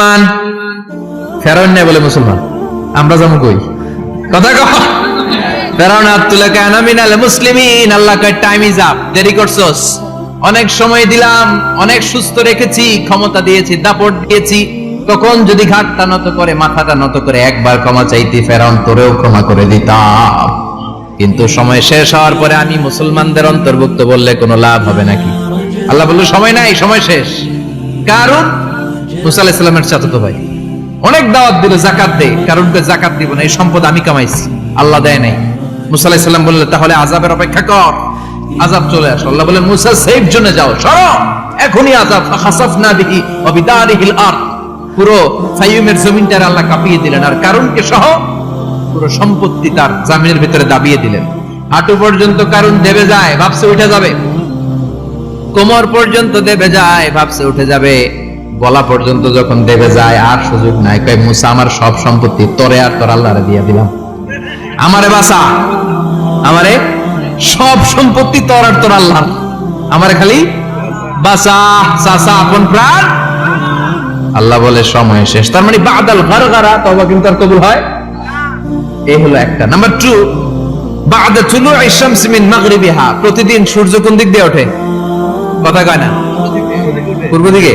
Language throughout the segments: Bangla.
মুসলমান? ফেরাউন নেই বলে মুসলমান। আমরা যাব কই? কথা কহ ফেরাউন মুসলিমিন, আল্লাহ কয় টাইম ইজ আপ দেরি করছস। অনেক সময় দিলাম, অনেক সুস্থ রেখেছি, ক্ষমতা দিয়েছি, দাপট দিয়েছি। তখন যদি ঘাটটা নত করে, মাথাটা নত করে একবার ক্ষমা চাইতি, ফেরাউন তোরেও ক্ষমা করে দিতাম। কিন্তু সময় শেষ হওয়ার পরে আমি মুসলমানদের অন্তর্ভুক্ত বললে কোনো লাভ হবে নাকি? আল্লাহ বলল, সময় নাই, সময় শেষ। কারণ মুসা আলাহিসাল্লামের চাচাতো ভাই। অনেক দাওয়াত দিল জাকাত দে কারণ জাকাত দিব না, এই সম্পদ আমি কামাইছি। আল্লাহ দেয় নাই। মুসা আলাহিসাল্লাম বললেন তাহলে আজাবের অপেক্ষা কর। আজাব চলে আসো। আল্লাহ বলেন মুসা সেফ জোনে যাও, সরো। এখনই আজাব খাসাফনা বিহি ওয়া বিদারিহিল আরদ। পুরো ফাইয়ুমের জমিনটার আল্লাহ কাঁপিয়ে দিলেন। আর কারণকে সহ পুরো সম্পত্তি তার জামিনের ভিতরে দাবিয়ে দিলেন। হাঁটু পর্যন্ত কারণ দেবে যায়, ভাবছে উঠে যাবে। কোমর পর্যন্ত দেবে যায়, ভাবছে উঠে যাবে। গলা পর্যন্ত যখন দেবে যায়, আর সুযোগ নাই। কয়, মুসা, আমার সব সম্পত্তি তরে আর তোর আল্লাহরে দিয়ে দিলাম। আমারে বাসা আমারে সব সম্পত্তি তোর আর তোর আল্লাহ আমারে খালি বাসা চাচা, আপন প্রাণ। আল্লাহ বলে, সময় শেষ। তার মানে বাদাল ঘর গারা তবা কিন্তু আর কবুল হয় এই হলো একটা। নাম্বার টু, বাদা চুলু ইশামস মিন মাগরিবিহা। প্রতিদিন সূর্য কোন দিক দিয়ে ওঠে? কথা কয় না? পূর্ব দিকে?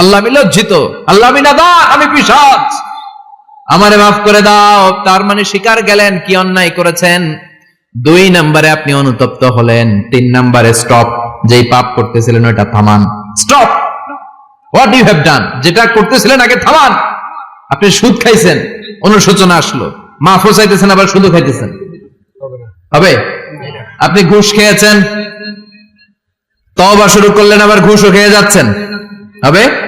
আল্লাহ আমি লজ্জিত, আল্লাহ আমি নাদা আমি পিসাচ আমারে মাফ করে দাও, তার মানে শিকার গেলেন, কি অন্যায় করেছেন? দুই নম্বরে আপনি অনুতপ্ত হলেন, তিন নম্বরে স্টপ যেই পাপ করতেছিলেন ওটা থামান। Stop what you have done যেটা করতেছিলেন আগে থামান। আপনি সুদ খাইছেন, অনুশোচনা আসলো। মাফও চাইতেছেন, আবার সুদও খাইতেছেন। হবে? আপনি ঘুষ খেয়েছেন তবা শুরু করলেন, আবার ঘুষও খেয়ে যাচ্ছেন। হবে?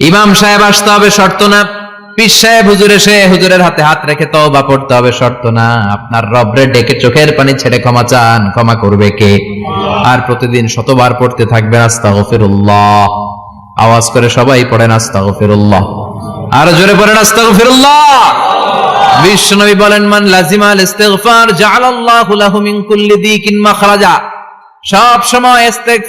ইমাম সাহেব আসতে হবে, শর্ত না। পীর সাহেব হুজুর এসে হুজুরের হাতে হাত রেখে তওবা পড়তে হবে, শর্ত না। আপনার রবরে ডেকে চোখের পানি ছেড়ে ক্ষমা চান, ক্ষমা করবে কে? আর প্রতিদিন শতবার পড়তে থাকবেন আস্তাগফিরুল্লাহ। আওয়াজ করে সবাই পড়েন, আস্তাগফিরুল্লাহ। আর জোরে পড়েন বলেন, মান ইস্তিগফার কুল্লি দিকিন মাখরাজা। সব সময় ইস্তেগফার